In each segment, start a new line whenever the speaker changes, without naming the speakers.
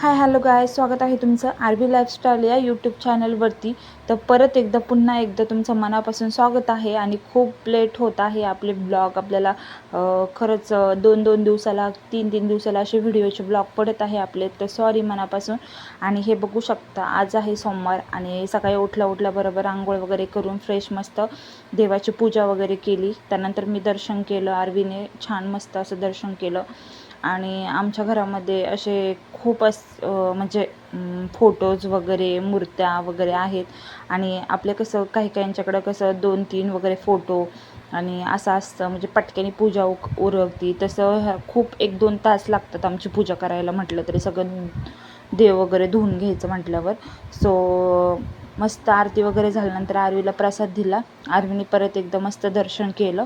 Hi hello गाय स्वागत आहे तुमचं आर लाईफस्टाईल या यूट्यूब चॅनलवरती तर परत एकदा पुन्हा एकदा तुमचं मनापासून स्वागत आहे आणि खूप लेट होत आहे आपले ब्लॉग आपल्याला खरंच दोन दोन दिवसाला तीन तीन दिवसाला असे व्हिडिओचे ब्लॉग पडत आहे आपले. तर सॉरी मनापासून. आणि हे बघू शकता आज आहे सोमवार आणि सकाळी उठल्या उठल्याबरोबर आंघोळ वगैरे करून फ्रेश मस्त देवाची पूजा वगैरे केली. त्यानंतर मी दर्शन केलं आरवीने छान मस्त असं दर्शन केलं. आणि आमच्या घरामध्ये असे खूप अस म्हणजे फोटोज वगैरे मूर्त्या वगैरे आहेत. आणि आपले कसं काही काहींच्याकडं कसं दोन तीन वगैरे फोटो आणि असं असतं. म्हणजे पटक्याने पूजा उक उरवती. तसं खूप एक दोन तास लागतात आमची पूजा करायला म्हटलं तरी. सगळं देव वगैरे धुवून घ्यायचं म्हटल्यावर. सो मस्त आरती वगैरे झाल्यानंतर आरवीला प्रसाद दिला. आरवीने परत एकदा मस्त दर्शन केलं.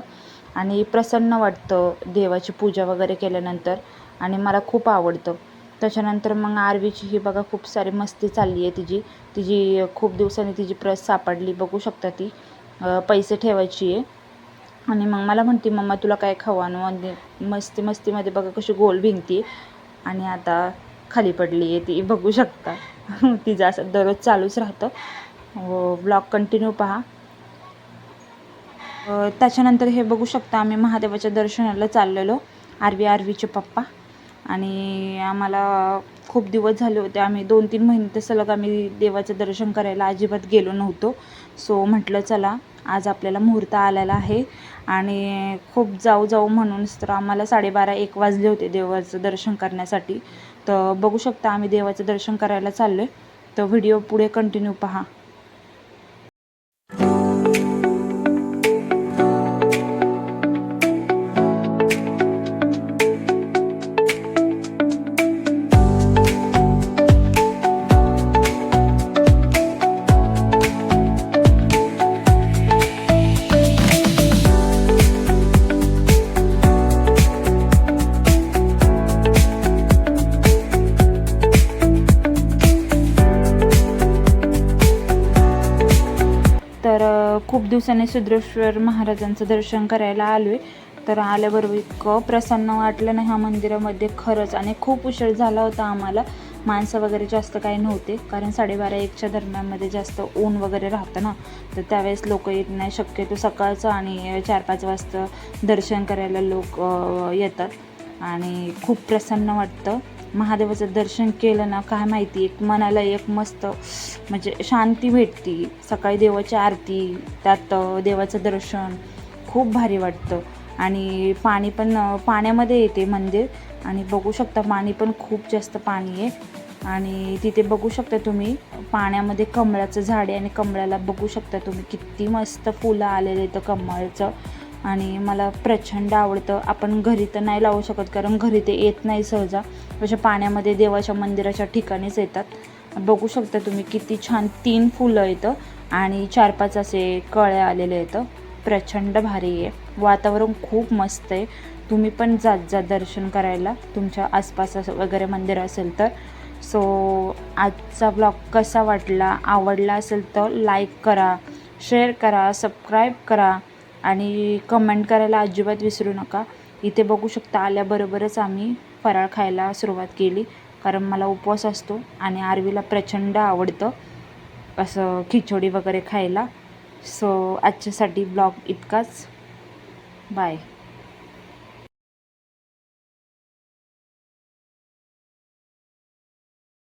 आणि प्रसन्न वाटतं देवाची पूजा वगैरे केल्यानंतर आणि मला खूप आवडतं. त्याच्यानंतर मग आरवीची ही बघा खूप सारी मस्ती चालली आहे तिची. तिची खूप दिवसांनी तिची प्रस सापडली बघू शकता ती. पैसे ठेवायची आहे. आणि मग मला म्हणते मम्मा तुला काय खाऊ आणू आणि मस्ती मस्तीमध्ये बघा कशी गोल भिंगती आणि आता खाली पडली आहे ती. बघू शकता. तिचं असं दररोज चालूच राहतं. ब्लॉग कंटिन्यू पहा. त्याच्यानंतर हे बघू शकता आम्ही महादेवाच्या दर्शनाला चाललेलो आरवी आरवीचे पप्पा. आणि आम्हाला खूप दिवस झाले होते. आम्ही दोन तीन महिने तर सलग आम्ही देवाचं दर्शन करायला अजिबात गेलो नव्हतो. सो म्हटलं चला आज आपल्याला मुहूर्त आलेला आहे. आणि खूप जाऊ जाऊ म्हणूनच तर आम्हाला साडेबारा एक वाजले होते देवाचं दर्शन करण्यासाठी. तर बघू शकता आम्ही देवाचं दर्शन करायला चाललो आहे तर व्हिडिओ पुढे कंटिन्यू पहा. खूप दिवसांनी सिद्धेश्वर महाराजांचं दर्शन करायला आलो आहे तर आल्याबरोबर इतकं प्रसन्न वाटलं ना ह्या मंदिरामध्ये खरंच. आणि खूप उशीर झाला होता आम्हाला. माणसं वगैरे जास्त काही नव्हते. कारण साडेबारा एकच्या दरम्यानमध्ये जास्त ऊन वगैरे राहतं ना. तर त्यावेळेस लोक येत नाही. शक्यतो सकाळचं आणि चार पाच वाजता दर्शन करायला लोक येतात. आणि खूप प्रसन्न वाटतं. महादेवाचं दर्शन केलं ना काय माहिती एक मनाला एक मस्त म्हणजे शांती भेटती. सकाळी देवाची आरती त्यात देवाचं दर्शन खूप भारी वाटतं. आणि पाणी पण पाण्यामध्ये येते मंदिर. आणि बघू शकता पाणी पण खूप जास्त पाणी आहे. आणि तिथे बघू शकता तुम्ही पाण्यामध्ये कमळाचं झाड आहे आणि कमळाला बघू शकता तुम्ही किती मस्त फुलं आलेले आहेत कमळाचं. आणि मला प्रचंड आवडतं. आपण घरी तर नाही लावू शकत कारण घरी ते येत नाही सहजा. अशा पाण्यामध्ये देवाच्या मंदिराच्या ठिकाणीच येतात. बघू शकता तुम्ही किती छान तीन फुलं येतं आणि चार पाच असे कळे आलेले येतं. प्रचंड भारी आहे. वातावरण खूप मस्त आहे. तुम्ही पण जात जा दर्शन करायला. तुमच्या आसपास असं वगैरे मंदिर असेल तर. सो आजचा ब्लॉग कसा वाटला आवडला असेल तर लाईक करा शेअर करा सबस्क्राईब करा. आणि कमेंट करायला अजिबात विसरू नका. इथे बघू शकता आल्याबरोबरच आम्ही फराळ खायला सुरुवात केली. कारण मला उपवास असतो आणि आरवीला प्रचंड आवडतं असं खिचडी वगैरे खायला. सो आजच्यासाठी ब्लॉग इतकाच. बाय